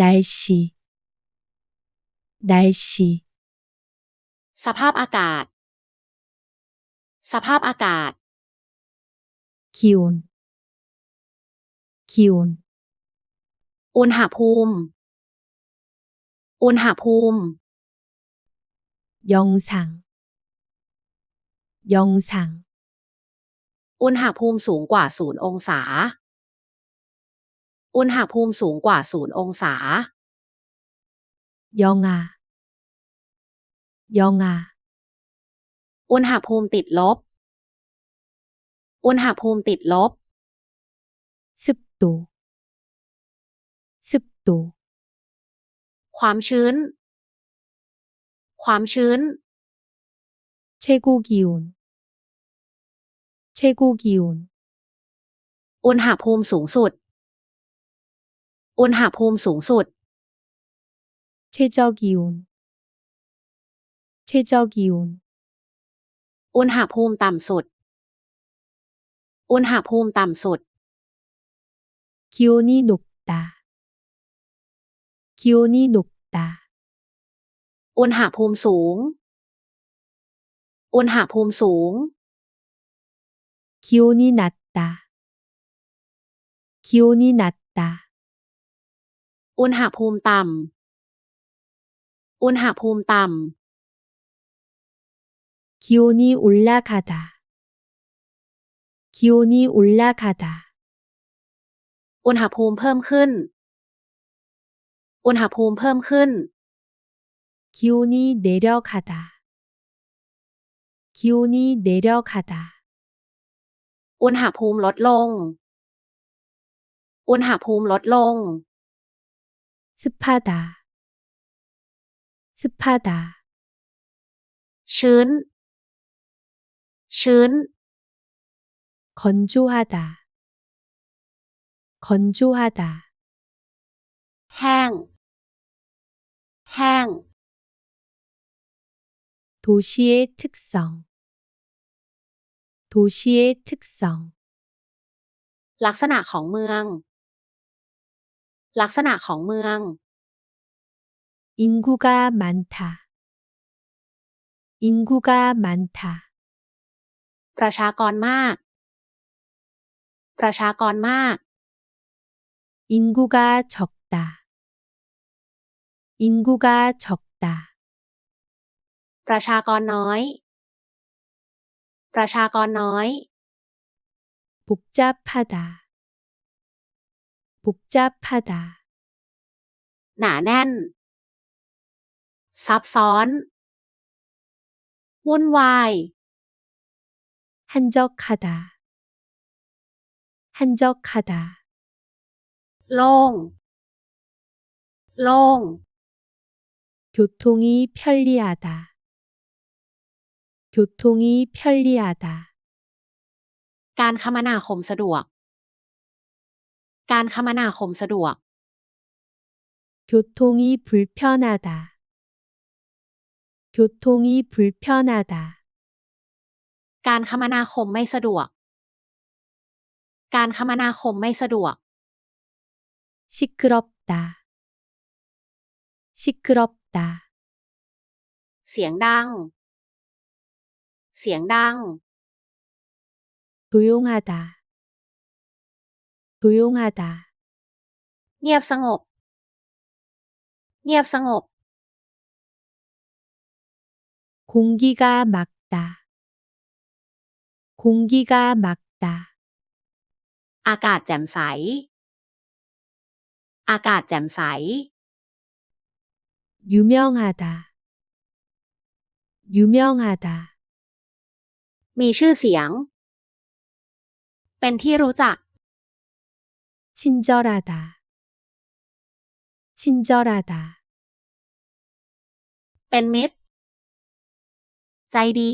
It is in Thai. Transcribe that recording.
날씨, 날씨, สภาพอากาศ สภาพอากาศ 기온, 기온, อุณหภูมิ อุณหภูมิ 영상, 영상, อุณหภูมิสูงกว่าศูนย์องศา อุณหภูมิสูงกว่าศูนย์องศา 영하, 영하, อุณหภูมิติดลบ อุณหภูมิติดลบ 습도, 습도, ความชื้น ความชื้น 최고 기온, 최고 기온, อุณหภูมิสูงสุด อุณหภูมิสูงสุด 최저 기온, 최저 기온, อุณหภูมิต่ำสุด อุณหภูมิต่ำสุด 기온이 높다, 기온이 높다, อุณหภูมิสูง อุณหภูมิสูง 기온이 낮다, 기온이 낮다, อุณหภูมิต่ำ อุณหภูมิต่ 기온이 올라가다, 기온이 올라가다, ำ อุณหภูมิเพิ่มขึ้น อุณหภูมิเพิ่มขึ้น 기온이 내려가다, 기온이 내려가다, อุณหภูมิลดลง อุณหภูมิลดลง 습하다, 습하다, ชื้น ชื้น 건조하다, 건조하다, แห้ง แห้ง 도시의 특성, 도시의 특성, ลักษณะของเมือง ลักษณะของเมือง 인구가 많다, 인구가 많다, ประชากรมาก ประชากรมาก 인구가 적다, 인구가 적다, ประชากรน้อย ประชากรน้อย 복잡하다, 복잡하다, หนาแน่น ซับซ้อน วุ่นวาย 한적하다, 한적하다, โล่ง โล่ง 교통이 편리하다, 교통이 편리하다, การคมนาคมสะดวก การคมนาคมสะดวก 교통이 불편하다, 교통이 불편하다, การคมนาคมไม่สะดวก การคมนาคมไม่สะดวก 시끄럽다, 시끄럽다, เสียงดัง เสียงดัง 조용하다, 조용하다, เงียบสงบ เงียบสงบ 공기가 맑다, 공기가 맑다, อากาศแจ่มใส อากาศแจ่มใส 유명하다, 유명하다, มีชื่อเสียง เป็นที่รู้จัก 친절하다, 친절하다, เป็นมิตร ใจดี